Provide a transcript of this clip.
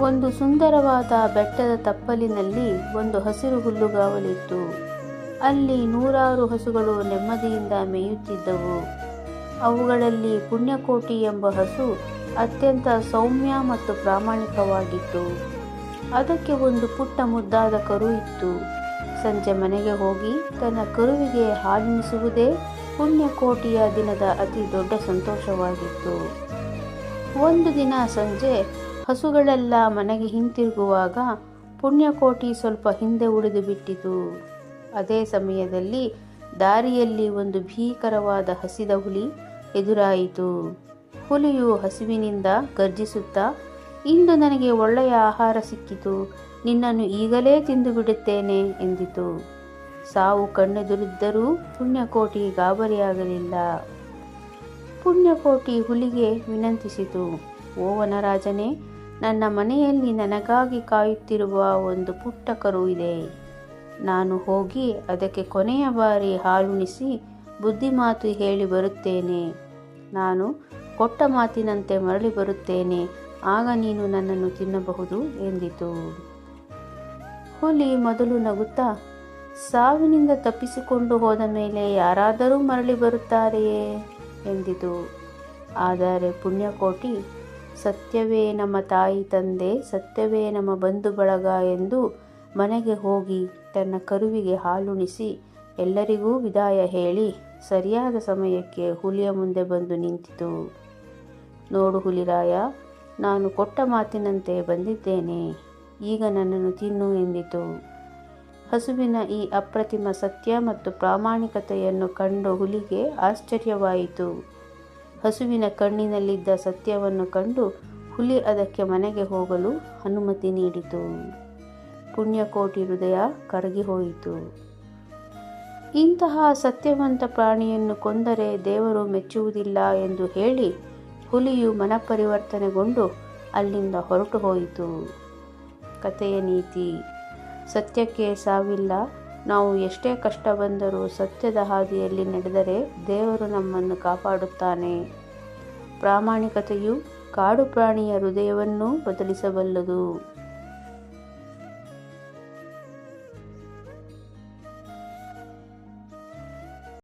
ಒಂದು ಸುಂದರವಾದ ಬೆಟ್ಟದ ತಪ್ಪಲಿನಲ್ಲಿ ಒಂದು ಹಸಿರು ಹುಲ್ಲುಗಾವಲಿತ್ತು. ಅಲ್ಲಿ ನೂರಾರು ಹಸುಗಳು ನೆಮ್ಮದಿಯಿಂದ ಮೇಯುತ್ತಿದ್ದವು. ಅವುಗಳಲ್ಲಿ ಪುಣ್ಯಕೋಟಿ ಎಂಬ ಹಸು ಅತ್ಯಂತ ಸೌಮ್ಯ ಮತ್ತು ಪ್ರಾಮಾಣಿಕವಾಗಿತ್ತು. ಅದಕ್ಕೆ ಒಂದು ಪುಟ್ಟ ಮುದ್ದಾದ ಕರು ಇತ್ತು. ಸಂಜೆ ಮನೆಗೆ ಹೋಗಿ ತನ್ನ ಕರುವಿಗೆ ಹಾಲುಣಿಸುವುದೇ ಪುಣ್ಯಕೋಟಿಯ ದಿನದ ಅತಿ ದೊಡ್ಡ ಸಂತೋಷವಾಗಿತ್ತು. ಒಂದು ದಿನ ಸಂಜೆ ಹಸುಗಳೆಲ್ಲ ಮನೆಗೆ ಹಿಂತಿರುಗುವಾಗ ಪುಣ್ಯಕೋಟಿ ಸ್ವಲ್ಪ ಹಿಂದೆ ಉಳಿದು ಬಿಟ್ಟಿತು. ಅದೇ ಸಮಯದಲ್ಲಿ ದಾರಿಯಲ್ಲಿ ಒಂದು ಭೀಕರವಾದ ಹಸಿದ ಹುಲಿ ಎದುರಾಯಿತು. ಹುಲಿಯು ಹಸಿವಿನಿಂದ ಗರ್ಜಿಸುತ್ತಾ, ಇಂದು ನನಗೆ ಒಳ್ಳೆಯ ಆಹಾರ ಸಿಕ್ಕಿತು, ನಿನ್ನನ್ನು ಈಗಲೇ ತಿಂದು ಬಿಡುತ್ತೇನೆ ಎಂದಿತು. ಸಾವು ಕಣ್ಣೆದುರಿದ್ದರೂ ಪುಣ್ಯಕೋಟಿ ಗಾಬರಿಯಾಗಲಿಲ್ಲ. ಪುಣ್ಯಕೋಟಿ ಹುಲಿಗೆ ವಿನಂತಿಸಿತು ಓವನರಾಜನೇ ವನರಾಜನೇ ನನ್ನ ಮನೆಯಲ್ಲಿ ನನಗಾಗಿ ಕಾಯುತ್ತಿರುವ ಒಂದು ಪುಟ್ಟ ಕರು ಇದೆ. ನಾನು ಹೋಗಿ ಅದಕ್ಕೆ ಕೊನೆಯ ಬಾರಿ ಹಾಲುಣಿಸಿ ಬುದ್ಧಿಮಾತು ಹೇಳಿ ಬರುತ್ತೇನೆ. ನಾನು ಕೊಟ್ಟ ಮಾತಿನಂತೆ ಮರಳಿ ಬರುತ್ತೇನೆ. ಆಗ ನೀನು ನನ್ನನ್ನು ತಿನ್ನಬಹುದು ಎಂದಿತು. ಹುಲಿ ಮೊದಲು ನಗುತ್ತಾ, ಸಾವಿನಿಂದ ತಪ್ಪಿಸಿಕೊಂಡು ಹೋದ ಮೇಲೆ ಯಾರಾದರೂ ಮರಳಿ ಬರುತ್ತಾರೆಯೇ ಎಂದಿತು. ಆದರೆ ಪುಣ್ಯಕೋಟಿ ಸತ್ಯವೇ ನಮ್ಮ ತಾಯಿ ತಂದೆ, ಸತ್ಯವೇ ನಮ್ಮ ಬಂಧು ಬಳಗ ಎಂದು ಮನೆಗೆ ಹೋಗಿ ತನ್ನ ಕರುವಿಗೆ ಹಾಲುಣಿಸಿ ಎಲ್ಲರಿಗೂ ವಿದಾಯ ಹೇಳಿ ಸರಿಯಾದ ಸಮಯಕ್ಕೆ ಹುಲಿಯ ಮುಂದೆ ಬಂದು ನಿಂತಿತು. ನೋಡು ಹುಲಿರಾಯ, ನಾನು ಕೊಟ್ಟ ಮಾತಿನಂತೆ ಬಂದಿದ್ದೇನೆ, ಈಗ ನನ್ನನ್ನು ತಿನ್ನು ಎಂದಿತು. ಹಸುವಿನ ಈ ಅಪ್ರತಿಮ ಸತ್ಯ ಮತ್ತು ಪ್ರಾಮಾಣಿಕತೆಯನ್ನು ಕಂಡು ಹುಲಿಗೆ ಆಶ್ಚರ್ಯವಾಯಿತು. ಹಸುವಿನ ಕಣ್ಣಿನಲ್ಲಿದ್ದ ಸತ್ಯವನ್ನು ಕಂಡು ಹುಲಿ ಅದಕ್ಕೆ ಮನೆಗೆ ಹೋಗಲು ಅನುಮತಿ ನೀಡಿತು. ಪುಣ್ಯಕೋಟಿ ಹೃದಯ ಕರಗಿ ಹೋಯಿತು. ಇಂತಹ ಸತ್ಯವಂತ ಪ್ರಾಣಿಯನ್ನು ಕೊಂದರೆ ದೇವರು ಮೆಚ್ಚುವುದಿಲ್ಲ ಎಂದು ಹೇಳಿ ಹುಲಿಯು ಮನಪರಿವರ್ತನೆಗೊಂಡು ಅಲ್ಲಿಂದ ಹೊರಟು ಹೋಯಿತು. ಕಥೆಯ ನೀತಿ, ಸತ್ಯಕ್ಕೆ ಸಾವಿಲ್ಲ ನಾವು ಎಷ್ಟೇ ಕಷ್ಟ ಬಂದರೂ ಸತ್ಯದ ಹಾದಿಯಲ್ಲಿ ನಡೆದರೆ ದೇವರು ನಮ್ಮನ್ನು ಕಾಪಾಡುತ್ತಾನೆ. ಪ್ರಾಮಾಣಿಕತೆಯು ಕಾಡು ಪ್ರಾಣಿಯ ಹೃದಯವನ್ನೂ ಬದಲಿಸಬಲ್ಲದು.